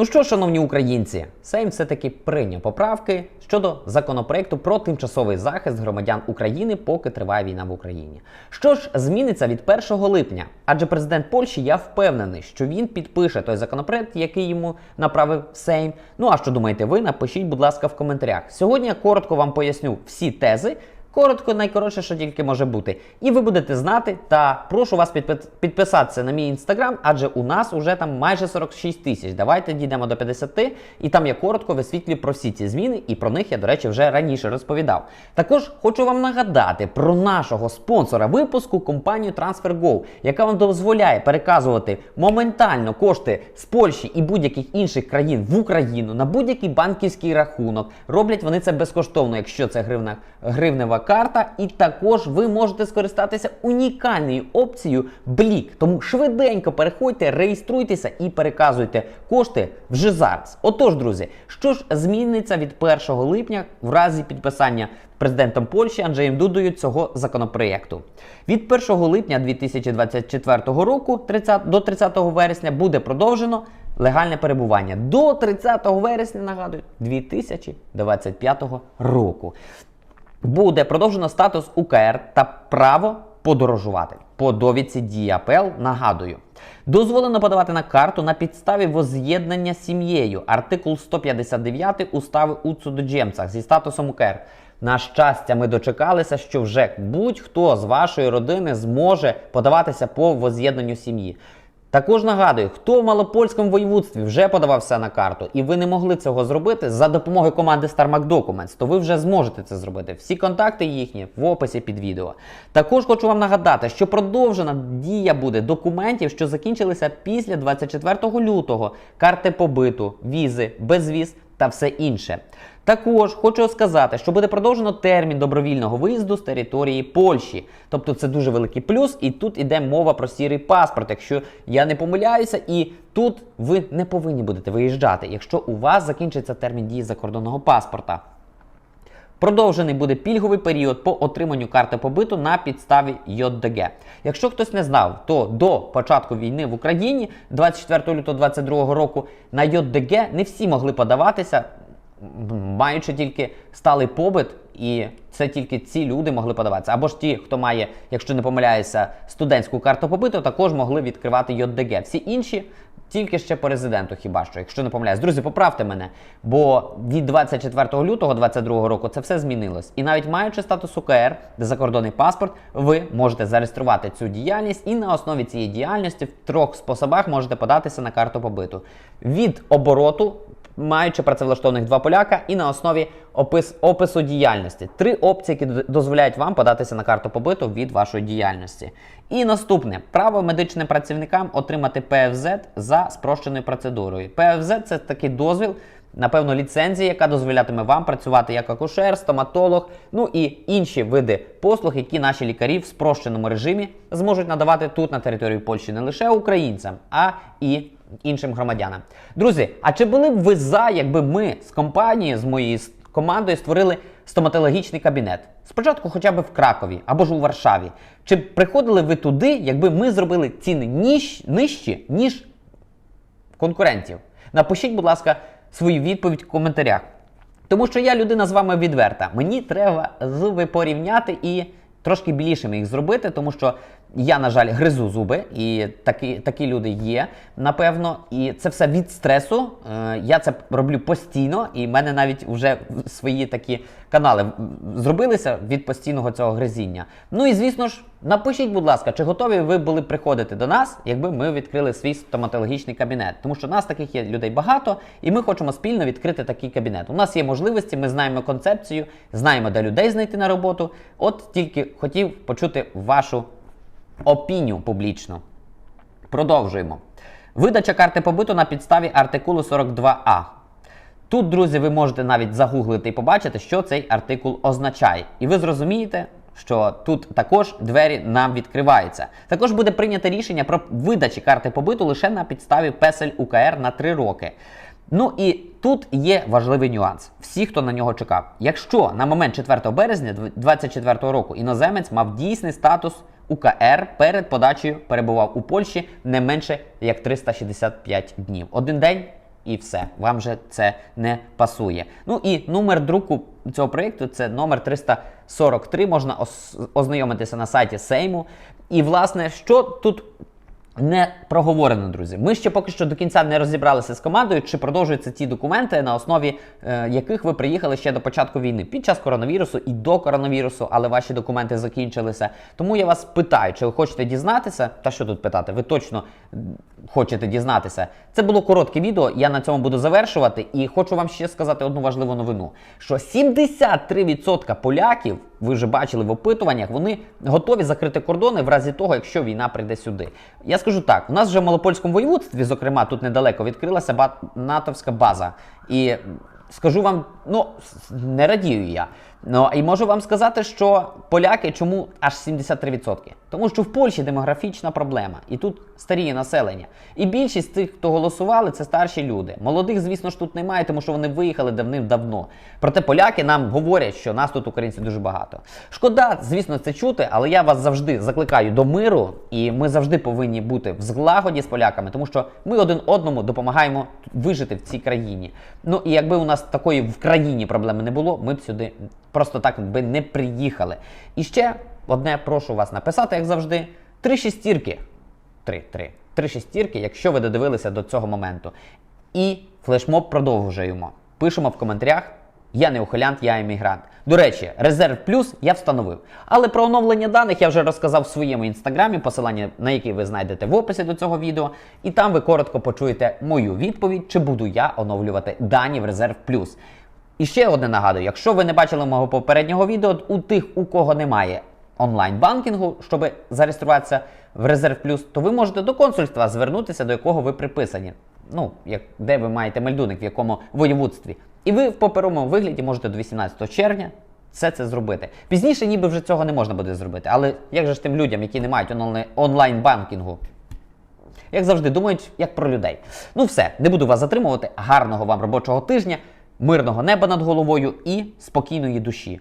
Ну що, шановні українці, Сейм все-таки прийняв поправки щодо законопроекту про тимчасовий захист громадян України, поки триває війна в Україні. Що ж зміниться від 1 липня? Адже президент Польщі, я впевнений, що він підпише той законопроект, який йому направив Сейм. Ну а що думаєте ви? Напишіть, будь ласка, в коментарях. Сьогодні я коротко вам поясню всі тези. Коротко, найкоротше, що тільки може бути. І ви будете знати. Та прошу вас підпи- підписатися на мій інстаграм, адже у нас уже там майже 46 тисяч. Давайте дійдемо до 50, і там я коротко висвітлюю про всі ці зміни, і про них я, до речі, вже раніше розповідав. Також хочу вам нагадати про нашого спонсора випуску компанію TransferGo, яка вам дозволяє переказувати моментально кошти з Польщі і будь-яких інших країн в Україну на будь-який банківський рахунок. Роблять вони це безкоштовно, якщо це гривна, гривнева карта. І також ви можете скористатися унікальною опцією Блік. Тому швиденько переходьте, реєструйтеся і переказуйте кошти вже зараз. Отож, друзі, що ж зміниться від 1 липня в разі підписання президентом Польщі Анджеєм Дудою цього законопроєкту. Від 1 липня 2024 року 30, до 30 вересня буде продовжено легальне перебування до 30 вересня, нагадую, 2025 року. Буде продовжено статус УКР та право подорожувати. По довідці дії нагадую. Дозволено подавати на карту на підставі воз'єднання сім'єю. Артикул 159 устави у цудоджемцях зі статусом УКР. На щастя, ми дочекалися, що вже будь-хто з вашої родини зможе подаватися по воз'єднанню сім'ї. Також нагадую, хто в малопольському воєводстві вже подавався на карту, і ви не могли цього зробити за допомогою команди StarMac Documents, то ви вже зможете це зробити. Всі контакти їхні в описі під відео. Також хочу вам нагадати, що продовжена дія буде документів, що закінчилися після 24 лютого, карти побиту, візи, безвіз та все інше. Також хочу сказати, що буде продовжено термін добровільного виїзду з території Польщі. Тобто це дуже великий плюс, і тут іде мова про сірий паспорт, якщо я не помиляюся, і тут ви не повинні будете виїжджати, якщо у вас закінчиться термін дії закордонного паспорта. Продовжений буде пільговий період по отриманню карти побиту на підставі ЙДГ. Якщо хтось не знав, то до початку війни в Україні 24 лютого 2022 року на ЙДГ не всі могли подаватися, маючи тільки сталий побит, і це тільки ці люди могли подаватися. Або ж ті, хто має, якщо не помиляюся, студентську карту побиту, також могли відкривати ЙДГ. Всі інші тільки ще по резиденту, хіба що, якщо не помиляюсь. Друзі, поправте мене, бо від 24 лютого 2022 року це все змінилось. І навіть маючи статус УКР, де закордонний паспорт, ви можете зареєструвати цю діяльність, і на основі цієї діяльності в трьох способах можете податися на карту побиту. Від обороту, маючи працевлаштованих два поляка, і на основі опис, опису діяльності. Три опції, які дозволяють вам податися на карту побиту від вашої діяльності. І наступне право медичним працівникам отримати ПФЗ за спрощеною процедурою. ПФЗ це такий дозвіл. Напевно, ліцензія, яка дозволятиме вам працювати як акушер, стоматолог, ну і інші види послуг, які наші лікарі в спрощеному режимі зможуть надавати тут на території Польщі не лише українцям, а і іншим громадянам. Друзі, а чи були б ви за, якби ми з компанією, з моєю командою створили стоматологічний кабінет? Спочатку хоча б в Кракові або ж у Варшаві. Чи приходили ви туди, якби ми зробили ціни ніж, нижчі, ніж конкурентів? Напишіть, будь ласка, свою відповідь в коментарях. Тому що я людина з вами відверта. Мені треба зуби порівняти і трошки білішими їх зробити, тому що я, на жаль, гризу зуби, і такі, такі люди є, напевно. І це все від стресу. Е, я це роблю постійно, і в мене навіть вже свої такі канали зробилися від постійного цього гризіння. Ну і звісно ж, напишіть, будь ласка, чи готові ви були приходити до нас, якби ми відкрили свій стоматологічний кабінет. Тому що нас таких є людей багато, і ми хочемо спільно відкрити такий кабінет. У нас є можливості, ми знаємо концепцію, знаємо, де людей знайти на роботу. От тільки хотів почути вашу опінію публічну. Продовжуємо. Видача карти побиту на підставі артикулу 42а. Тут, друзі, ви можете навіть загуглити і побачити, що цей артикул означає. І ви зрозумієте, що тут також двері нам відкриваються. Також буде прийнято рішення про видачі карти побиту лише на підставі песель УКР на 3 роки. Ну і тут є важливий нюанс. Всі, хто на нього чекав. Якщо на момент 4 березня 2024 року іноземець мав дійсний статус УКР перед подачею перебував у Польщі не менше як 365 днів. Один день І все, вам же це не пасує. Ну і номер друку цього проєкту це номер 343. Можна ознайомитися на сайті Сейму. І, власне, що тут не проговорено, друзі. Ми ще поки що до кінця не розібралися з командою, чи продовжуються ті документи, на основі е, яких ви приїхали ще до початку війни під час коронавірусу і до коронавірусу, але ваші документи закінчилися. Тому я вас питаю, чи ви хочете дізнатися? Та що тут питати? Ви точно хочете дізнатися. Це було коротке відео. Я на цьому буду завершувати. І хочу вам ще сказати одну важливу новину: що 73% поляків, ви вже бачили в опитуваннях, вони готові закрити кордони в разі того, якщо війна прийде сюди. Я скажу так: у нас вже в Малопольському воєводстві, зокрема, тут недалеко відкрилася натовська база. І скажу вам, ну не радію я. Ну і можу вам сказати, що поляки чому аж 73%? Тому що в Польщі демографічна проблема, і тут старіє населення. І більшість тих, хто голосували, це старші люди. Молодих, звісно ж, тут немає, тому що вони виїхали давним-давно. Проте поляки нам говорять, що нас тут українців дуже багато. Шкода, звісно, це чути, але я вас завжди закликаю до миру, і ми завжди повинні бути в злагоді з поляками, тому що ми один одному допомагаємо вижити в цій країні. Ну і якби у нас такої в країні проблеми не було, ми б сюди просто так би не приїхали. І ще одне прошу вас написати, як завжди, три шестірки. Три, три. Шестірки, якщо ви додивилися до цього моменту. І флешмоб продовжуємо. Пишемо в коментарях. Я не ухилянт, я емігрант. До речі, резерв плюс я встановив. Але про оновлення даних я вже розказав в своєму інстаграмі, посилання на який ви знайдете в описі до цього відео. І там ви коротко почуєте мою відповідь, чи буду я оновлювати дані в резерв плюс. І ще одне нагадую: якщо ви не бачили мого попереднього відео, у тих, у кого немає онлайн-банкінгу, щоб зареєструватися в Резерв Плюс, то ви можете до консульства звернутися, до якого ви приписані. Ну, як, де ви маєте мельдуник, в якому воєводстві. І ви в паперовому вигляді можете до 18 червня все це зробити. Пізніше, ніби вже цього не можна буде зробити. Але як же ж тим людям, які не мають онлайн- онлайн-банкінгу, як завжди, думають як про людей. Ну все, не буду вас затримувати. Гарного вам робочого тижня, мирного неба над головою і спокійної душі.